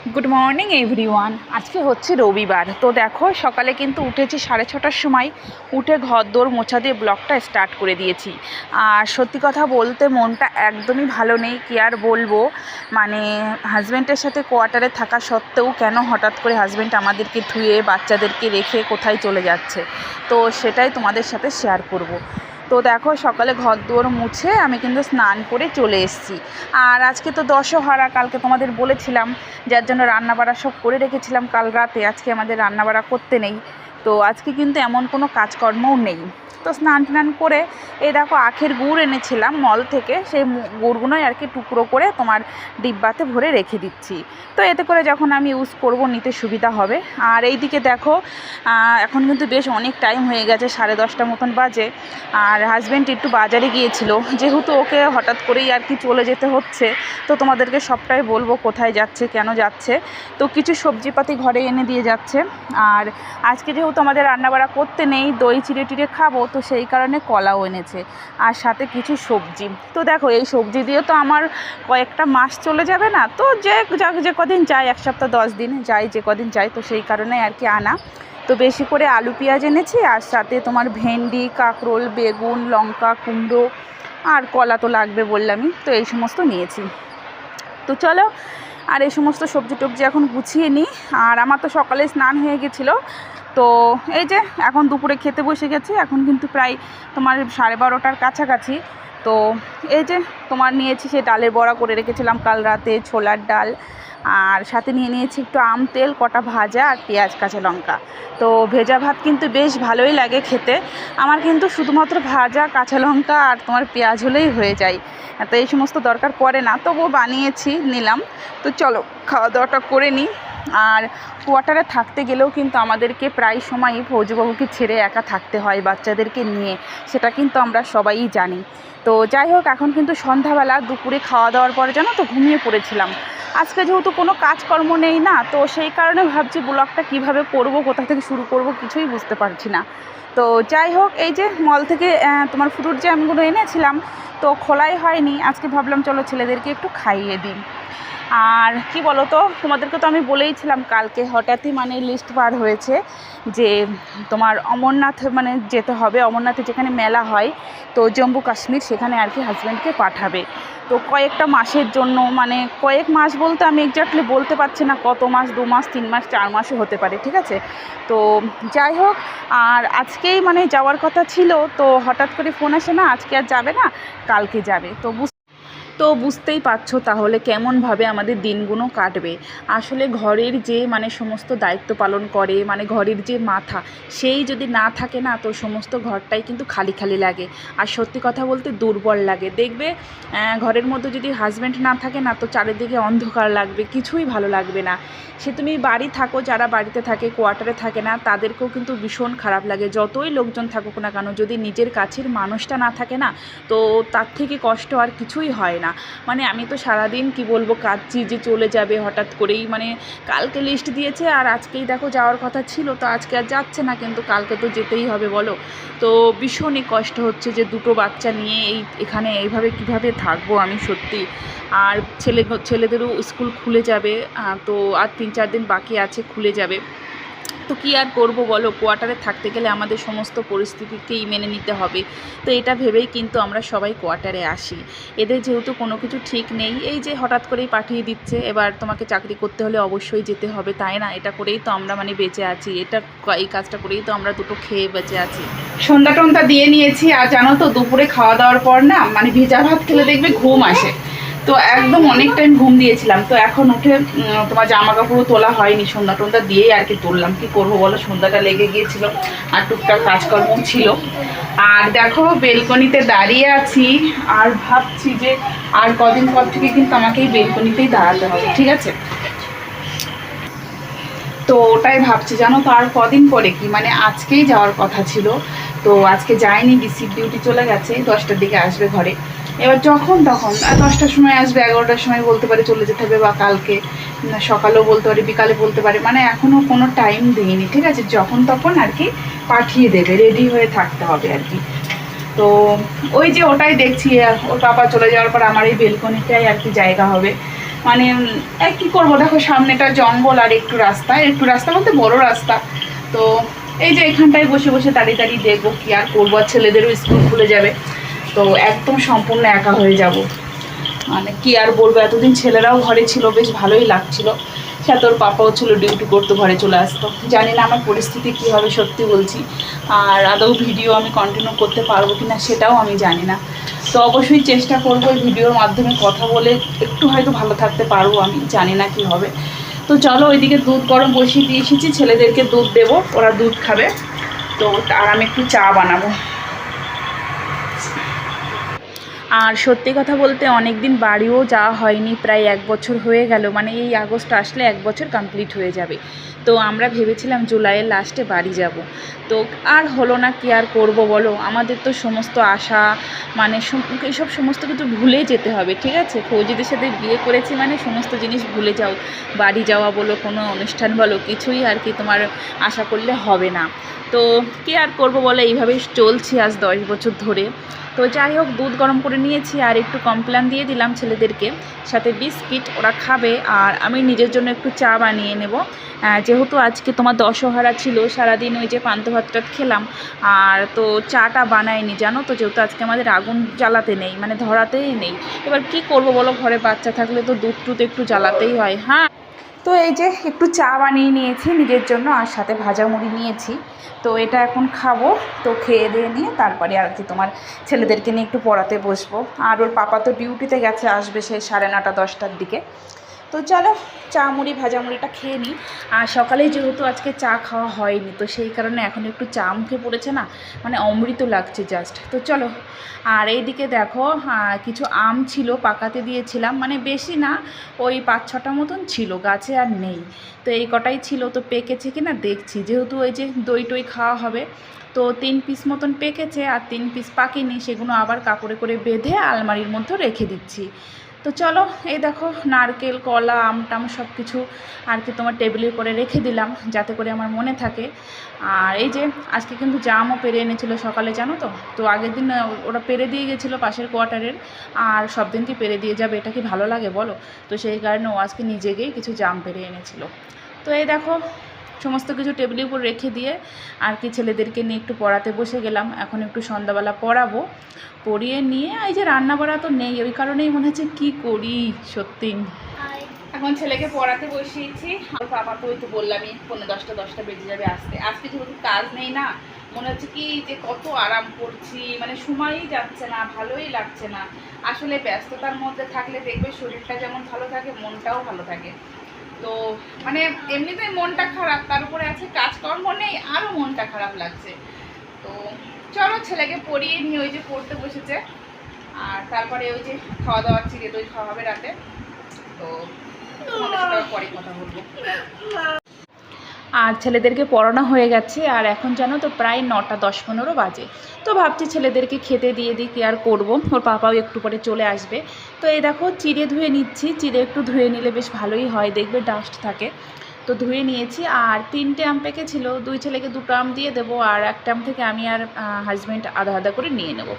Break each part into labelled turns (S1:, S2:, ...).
S1: Good morning everyone আজকে হচ্ছে রবিবার। তো দেখো, সকালে কিন্তু উঠেছি সাড়ে ছটার সময়। উঠে ঘর দোর মোছা দিয়ে ব্লগটা স্টার্ট করে দিয়েছি। আর সত্যি কথা বলতে মনটা একদমই ভালো নেই। কি আর বলব? মানে হাজব্যান্ডের সাথে কোয়ার্টারে থাকা সত্ত্বেও কেন হঠাৎ করে হাজব্যান্ড আমাদেরকে ধুয়ে, বাচ্চাদেরকে রেখে কোথায় চলে যাচ্ছে? তো সেটাই তোমাদের সাথে শেয়ার করব। তো দেখো, সকালে ঘর দুয়ার মুছে আমি কিন্তু স্নান করে চলে এসেছি। আর আজকে তো দশহরা, কালকে তোমাদের বলেছিলাম যার জন্য রান্নাবাড়া সব করে রেখেছিলাম কাল রাতে। আজকে আমাদের রান্নাবাড়া করতে নেই। তো আজকে কিন্তু এমন কোনো কাজকর্মও নেই। তো স্নান টান করে এই দেখো আখের গুড় এনেছিলাম মল থেকে, সেই গুড়গুলোই আর কি টুকরো করে তোমার ডিব্বাতে ভরে রেখে দিচ্ছি। তো এতে করে যখন আমি ইউজ করব নিতে সুবিধা হবে। আর এই দিকে দেখো এখন কিন্তু বেশ অনেক টাইম হয়ে গেছে, সাড়ে দশটা মতন বাজে। আর হাজব্যান্ড একটু বাজারে গিয়েছিল, যেহেতু ওকে হঠাৎ করেই আর কি চলে যেতে হচ্ছে, তো তোমাদেরকে সবটাই বলব কোথায় যাচ্ছে, কেন যাচ্ছে। তো কিছু সবজিপাতি ঘরে এনে দিয়ে যাচ্ছে। আর আজকে যেহেতু আমাদের রান্নাবাড়া করতে নেই, দই চিড়ে টিড়ে খাব, তো সেই কারণে কলাও এনেছে আর সাথে কিছু সবজি। তো দেখো, এই সবজি দিয়ে তো আমার কয়েকটা মাস চলে যাবে না, তো যে যা- যে কদিন যাই এক সপ্তাহ, দশ দিন যাই যে কদিন যাই তো সেই কারণে আর কি আনা। তো বেশি করে আলু, পেঁয়াজ এনেছি আর সাথে তোমার ভেন্ডি, কাঁকরোল, বেগুন, লঙ্কা, কুমড়ো আর কলা তো লাগবে বললামই, তো এই সমস্ত নিয়েছি। তো চলো, আর এই সমস্ত সবজি টবজি এখন গুছিয়ে নিই। আর আমার তো সকালে স্নান হয়ে গেছিল তো এই যে এখন দুপুরে খেতে বসে গেছি, এখন কিন্তু প্রায় তোমার সাড়ে বারোটার কাছাকাছি। তো এই যে তোমার নিয়েছি সে ডালের বড়া করে রেখেছিলাম কাল রাতে ছোলার ডাল, আর সাথে নিয়ে নিয়েছি একটু আম তেল, কটা ভাজা আর পেঁয়াজ, কাঁচা লঙ্কা। তো ভেজা ভাত কিন্তু বেশ ভালোই লাগে খেতে। আমার কিন্তু শুধুমাত্র ভাজা, কাঁচা লঙ্কা আর তোমার পেঁয়াজ হলেই হয়ে যায়। তো এই সমস্ত দরকার পড়ে না, তবুও বানিয়েছি, নিলাম। তো চলো খাওয়া দাওয়াটা করে নিই। আর কোয়ার্টারে থাকতে গেলেও কিন্তু আমাদেরকে প্রায় সময়ই ফৌজবাবুকে ছেড়ে একা থাকতে হয় বাচ্চাদেরকে নিয়ে, সেটা কিন্তু আমরা সবাই জানি। তো যাই হোক, এখন কিন্তু সন্ধ্যাবেলা দুপুরে খাওয়া দাওয়ার পরে জানো তো ঘুমিয়ে পড়েছিলাম। আজকে যেহেতু কোনো কাজকর্ম নেই না, তো সেই কারণে ভাবছি ব্লগটা কীভাবে করব, কোথা থেকে শুরু করব কিছুই বুঝতে পারছি না। তো যাই হোক, এই যে মল থেকে তোমার ফ্রুট জ্যামগুলো এনেছিলাম, তো খোলাই হয়নি। আজকে ভাবলাম চলো ছেলেদেরকে একটু খাইয়ে দিই। আর কি বলো তো তোমাদেরকে তো আমি বলেইছিলাম কালকে, হঠাৎই মানে লিস্ট বার হয়েছে যে তোমার অমরনাথ মানে যেতে হবে, অমরনাথে যেখানে মেলা হয়, তো জম্মু কাশ্মীর সেখানে আর কি হাজব্যান্ডকে পাঠাবে। তো কয়েকটা মাসের জন্য মানে কয়েক মাস বলতে আমি এক্স্যাক্টলি বলতে পারছি না কত মাস, দু মাস, তিন মাস, চার মাসও হতে পারে, ঠিক আছে? তো যাই হোক, আর আজকেই মানে যাওয়ার কথা ছিল, তো হঠাৎ করে ফোন আসে না, আজকে আর যাবে না, কালকে যাবে। তো তো বুঝতেই পারছ তাহলে কেমনভাবে আমাদের দিনগুলো কাটবে। আসলে ঘরের যে মানে সমস্ত দায়িত্ব পালন করে মানে ঘরের যে মাথা, সেই যদি না থাকে না তো সমস্ত ঘরটাই কিন্তু খালি খালি লাগে। আর সত্যি কথা বলতে দুর্বল লাগে। দেখবে ঘরের মধ্যে যদি হাজব্যান্ড না থাকে না তো চারিদিকে অন্ধকার লাগবে, কিছুই ভালো লাগবে না। সে তুমি বাড়ি থাকো, যারা বাড়িতে থাকে কোয়ার্টারে থাকে না, তাদেরকেও কিন্তু ভীষণ খারাপ লাগে। যতই লোকজন থাকুক না কেন, যদি নিজের কাছের মানুষটা না থাকে না, তো তার থেকে কষ্ট আর কিছুই হয় না। মানে আমি তো সারাদিন, কি বলব, কাঁদছি যে চলে যাবে হঠাৎ করেই। মানে কালকে লিস্ট দিয়েছে আর আজকেই দেখো যাওয়ার কথা ছিল, তো আজকে আর যাচ্ছে না কিন্তু কালকে তো যেতেই হবে বলো। তো ভীষণই কষ্ট হচ্ছে যে দুটো বাচ্চা নিয়ে এই, এখানে এইভাবে কীভাবে থাকব আমি সত্যি। আর ছেলে, ছেলেদেরও স্কুল খুলে যাবে তো আর তিন চার দিন বাকি আছে, খুলে যাবে। তো কী আর করব বলো? কোয়ার্টারে থাকতে গেলে আমাদের সমস্ত পরিস্থিতিকেই মেনে নিতে হবে। তো এটা ভেবেই কিন্তু আমরা সবাই কোয়ার্টারে আসি। এদের যেহেতু কোনো কিছু ঠিক নেই, এই যে হঠাৎ করেই পাঠিয়ে দিচ্ছে, এবার তোমাকে চাকরি করতে হলে অবশ্যই যেতে হবে। তাই না? এটা করেই তো আমরা মানে বেঁচে আছি। এটা এই কাজটা করেই তো আমরা দুটো খেয়ে বেঁচে আছি। সন্ধ্যা টন্ধা দিয়ে নিয়েছি। আর জানো তো, দুপুরে খাওয়া দাওয়ার পর না মানে ভেজা ভাত খেলে দেখবে ঘুম আসে। তো একদম অনেক টাইম ঘুম দিয়েছিলাম। তো এখন উঠে তোমার জামা কাপড়ও তোলা হয়নি সন্ধ্যা টন্ধা দিয়েই আর কি তুললাম। কি করব বলো, সন্ধ্যাটা লেগে গিয়েছিল আর টুকটাক কাজকর্ম ছিল। আর দেখো, বেলকনিতে দাঁড়িয়ে আছি আর ভাবছি যে আর কদিন পর থেকে কিন্তু আমাকে এই বেলকনিতেই দাঁড়াতে হবে, ঠিক আছে? তো ওটাই ভাবছি, জানো তো আর কদিন পরে কি? মানে আজকেই যাওয়ার কথা ছিল। তো আজকে যায়নি রিসিভ ডিউটি চলে গেছে, দশটার দিকে আসবে ঘরে। এবার যখন তখন, আর দশটার সময় আসবে, এগারোটার সময় বলতে পারে চলে যেতে হবে, বা কালকে সকালেও বলতে পারে, বিকালে বলতে পারে। মানে এখনও কোনো টাইম দিইনি ঠিক আছে? যখন তখন আর কি পাঠিয়ে দেবে রেডি হয়ে থাকতে হবে আর কি। তো ওই যে ওটাই দেখছি ওটা আবার চলে যাওয়ার পর আমার এই বেলকনিটাই আর কি জায়গা হবে। মানে কী করব? দেখো, সামনেটা জঙ্গল আর একটু রাস্তা। একটু রাস্তা বলতে বড় রাস্তা। তো এই যে এখানটায় বসে বসে দাঁড়িয়ে দাঁড়িয়ে দেখব কী আর করব, আর ছেলেদেরও স্কুল খুলে যাবে। তো একদম সম্পূর্ণ একা হয়ে যাব। মানে কি আর বলব, এতদিন ছেলেরাও ঘরে ছিল, বেশ ভালোই লাগছিল। সে তোর পাপাও ছিল, ডিউটি করতো, ঘরে চলে আসতো। জানি না আমার পরিস্থিতি কী হবে, সত্যি বলছি। আর আদৌ ভিডিও আমি কন্টিনিউ করতে পারব কি না সেটাও আমি জানি না। তো অবশ্যই চেষ্টা করব ভিডিওর মাধ্যমে কথা বলে একটু হয়তো ভালো থাকতে পারব, আমি জানি না কি হবে। তো চলো ওইদিকে দুধ গরম বসিয়ে দিয়ে এসেছি, ছেলেদেরকে দুধ দেবো, ওরা দুধ খাবে। তো আর আমি একটু চা বানাবো। আর সত্যি কথা বলতে অনেক দিন বাড়িও যাওয়া হয়নি, প্রায় এক বছর হয়ে গেল মানে এই আগস্ট আসলে এক বছর কমপ্লিট হয়ে যাবে। তো আমরা ভেবেছিলাম জুলাইয়ের লাস্টে বাড়ি যাব। তো আর হলো না, কি আর করব বলো? আমাদের তো সমস্ত আশা মানে এইসব সমস্ত কিছু ভুলে যেতে হবে, ঠিক আছে? ফৌজিদের সাথে বিয়ে করেছি মানে সমস্ত জিনিস ভুলে যাও। বাড়ি যাওয়া বলো, কোনো অনুষ্ঠান বলো, কিছুই আর কি তোমার আশা করলে হবে না। তো কি আর করব বলো? এইভাবেই চলছি আজ দশ বছর ধরে। তো যাই হোক, দুধ গরম করে নিয়েছি আর একটু কমপ্লান দিয়ে দিলাম ছেলেদেরকে। সাথে বিস্কিট ওরা খাবে আর আমি নিজের জন্য একটু চা বানিয়ে নেব। যেহেতু আজকে তোমার দশহারা ছিল, সারাদিন ওই যে পান্তা ভাতটা খেলাম, আর তো চাটা বানাইনি, জানো তো? যেহেতু আজকে আমাদের আগুন জ্বালাতে নেই মানে ধরাতেই নেই। এবার কি করব বলো? ঘরে বাচ্চা থাকলে তো দুধ টুধ একটু জ্বালাতেই হয় হ্যাঁ? তো এই যে একটু চা বানিয়ে নিয়েছি নিজের জন্য, আর সাথে ভাজা মুড়ি নিয়েছি। তো এটা এখন খাব, তো খেয়ে দিয়ে নিয়ে তারপরে আর কি তোমার ছেলেদেরকে নিয়ে একটু পড়াতে বসবো। আর ওর পাপা তো ডিউটিতে গেছে, আসবে সেই সাড়ে নটা, দশটার দিকে। তো চলো চা মুড়ি, ভাজা মুড়িটা খেয়ে নিই। আর সকালে যেহেতু আজকে চা খাওয়া হয়নি, তো সেই কারণে এখন একটু চা মুখে পড়েছে না মানে অমৃত লাগছে জাস্ট তো চলো, আর এইদিকে দেখো কিছু আম ছিল, পাকাতে দিয়েছিলাম মানে বেশি না, ওই পাঁচ ছটা মতন ছিল, গাছে আর নেই। তো এই কটাই ছিল, তো পেকেছে কি না দেখছি, যেহেতু ওই যে দই টই খাওয়া হবে, তো তিন পিস মতন পেকেছে, আর তিন পিস পাকেনি, সেগুলো আবার কাপড়ে করে বেঁধে আলমারির মধ্যে রেখে দিচ্ছি। তো চলো, এই দেখো, নারকেল, কলা, আম টাম সব কিছু আর কি তোমার টেবিলে করে রেখে দিলাম, যাতে করে আমার মনে থাকে। আর এই যে, আজকে কিন্তু জামও পেরে এনেছিল সকালে, জানো তো? তো আগের দিন ওরা পেরে দিয়ে গেছিল পাশের কোয়ার্টারের আর সব দিন কি পেরে দিয়ে যাবে, এটা কি ভালো লাগে বলো? তো সেই কারণে ও আজকে নিজে গিয়েই কিছু জাম পেরে এনেছিল। তো এই দেখো সমস্ত কিছু টেবিলের উপর রেখে দিয়ে আর কি ছেলেদেরকে নিয়ে একটু পড়াতে বসে গেলাম। এখন একটু সন্ধ্যাবেলা পড়াবো। পড়িয়ে নিয়ে এই যে রান্না বাড়া তো নেই ওই কারণেই মনে হচ্ছে কী করি সত্যি। এখন ছেলেকে পড়াতে বসিয়েছি। বাবা তো ওই তো বললামই পনেরো দশটা দশটা বেজে যাবে আসতে আজকে যেহেতু কাজ নেই না মনে হচ্ছে কি যে কত আরাম করছি। মানে সময়ই যাচ্ছে না ভালোই লাগছে না। আসলে ব্যস্ততার মধ্যে থাকলে দেখবে শরীরটা যেমন ভালো থাকে মনটাও ভালো থাকে। তো মানে এমনিতেই মনটা খারাপ, তার উপরে আছে কাজকর্ম নেই, আরও মনটা খারাপ লাগছে। তো চলো ছেলেকে পড়িয়ে নিয়ে ওই যে পড়তে বসেছে, আর তারপরে ওই যে খাওয়া দাওয়া চিড়ে দই খাওয়া হবে রাতে। তো পরে কথা বলব। আর ছেলেদেরকে পড়ানো হয়ে গেছে, আর এখন জানো তো প্রায় নটা দশ পনেরো বাজে। তো ভাবছি ছেলেদেরকে খেতে দিয়ে দিই, কি আর করব? ওর পাপাও একটু পরে চলে আসবে। তো এই দেখো, চিড়ে ধুয়ে নিচ্ছি, চিড়ে একটু ধুয়ে নিলে বেশ ভালোই হয়, দেখবে ডাস্ট থাকে। তো ধুয়ে নিয়েছি, আর তিনটে আম পেকেছিল, দুই ছেলেকে দুটো আম দিয়ে দেবো, আর একটা আম থেকে আমি আর হাজব্যান্ড আধা আধা করে নিয়ে নেব।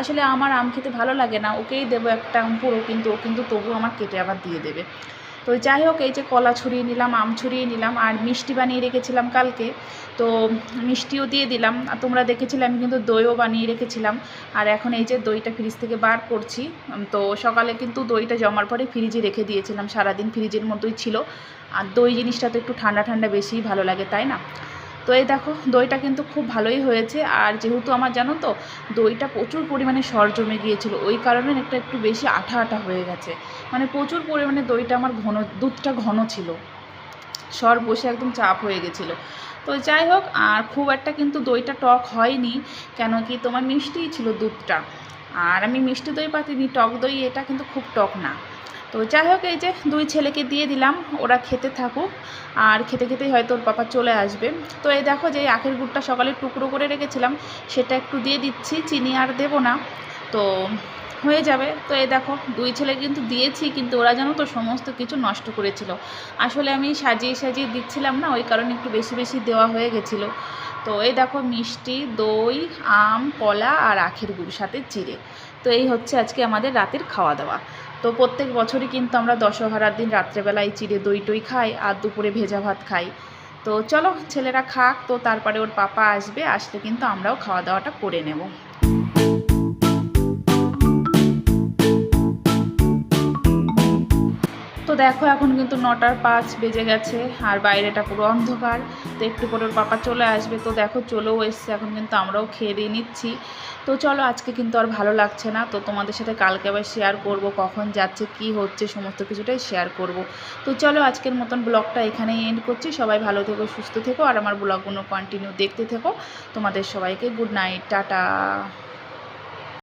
S1: আসলে আমার আম খেতে ভালো লাগে না, ওকেই দেবো একটা আম পুরো, কিন্তু ও কিন্তু তবু আমার কেটে আবার দিয়ে দেবে। তো যাই হোক, এই যে কলা ছুরিয়ে নিলাম, আম ছড়িয়ে নিলাম, আর মিষ্টি বানিয়ে রেখেছিলাম কালকে। তো মিষ্টিও দিয়ে দিলাম। আর তোমরা দেখেছিলে, আমি কিন্তু দইও বানিয়ে রেখেছিলাম। আর এখন এই যে দইটা ফ্রিজ থেকে বার করছি। তো সকালে কিন্তু দইটা জমার পরে ফ্রিজে রেখে দিয়েছিলাম। সারাদিন ফ্রিজের মধ্যেই ছিল। আর দই জিনিসটা তো একটু ঠান্ডা ঠান্ডা বেশিই ভালো লাগে, তাই না? তো এই দেখো, দইটা কিন্তু খুব ভালোই হয়েছে। আর যেহেতু আমার জানো তো, দইটা প্রচুর পরিমাণে সর জমে গিয়েছিল, ওই কারণে একটা একটু বেশি আঠা আঠা হয়ে গেছে। মানে প্রচুর পরিমাণে দইটা আমার ঘন, দুধটা ঘন ছিল। সর বসে একদম চাপ হয়ে গেছিল। তো যাই হোক, আর খুব একটা কিন্তু দইটা টক হয়নি, কেন কি তোমার মিষ্টিই ছিল দুধটা। আর আমি মিষ্টি দই পাতিনি, টক দই এটা কিন্তু খুব টক না। তো যাই হোক, এই যে দুই ছেলেকে দিয়ে দিলাম, ওরা খেতে থাকুক। আর খেতে খেতেই হয়তো ওর পাপা চলে আসবে। তো এই দেখো যে আখের গুড়টা সকালে টুকরো করে রেখেছিলাম, সেটা একটু দিয়ে দিচ্ছি, চিনি আর দেবো না। তো হয়ে যাবে। তো এই দেখো, দুই ছেলে কিন্তু দিয়েছি, কিন্তু ওরা যেন তো সমস্ত কিছু নষ্ট করেছিল। আসলে আমি সাজিয়ে সাজিয়ে দিচ্ছিলাম না, ওই কারণে একটু বেশি বেশি দেওয়া হয়ে গেছিল। তো এই দেখো, মিষ্টি, দই, আম, কলা আর আখের গুড়, সাথে চিড়ে তো এই হচ্ছে আজকে আমাদের রাতের খাওয়া দাওয়া। তো প্রত্যেক বছরই কিন্তু আমরা দশহরার দিন রাত্রেবেলায় চিড়ে দই টই খাই আর দুপুরে ভেজা ভাত খাই। তো চলো ছেলেরা খাক তো তারপরে ওর পাপা আসবে, আসলে কিন্তু আমরাও খাওয়া দাওয়াটা করে নেব। দেখো, এখন কিন্তু নটার পাঁচ বেজে গেছে আর বাইরেটা পুরো অন্ধকার, তো একটু পরে ওর পাপা চলে আসবে। তো দেখো, চলেও এসছে, এখন কিন্তু আমরাও খেয়ে দিয়ে নিচ্ছি। তো চলো, আজকে কিন্তু আর ভালো লাগছে না, তো তোমাদের সাথে কালকে আবার শেয়ার করব, কখন যাচ্ছে, কি হচ্ছে, সমস্ত কিছুটাই শেয়ার করব। তো চলো, আজকের মতন ব্লগটা এখানেই এন্ড করছি। সবাই ভালো থেকো, সুস্থ থেকো, আর আমার ব্লগগুলো কন্টিনিউ দেখতে থেকো। তোমাদের সবাইকে গুড নাইট টাটা।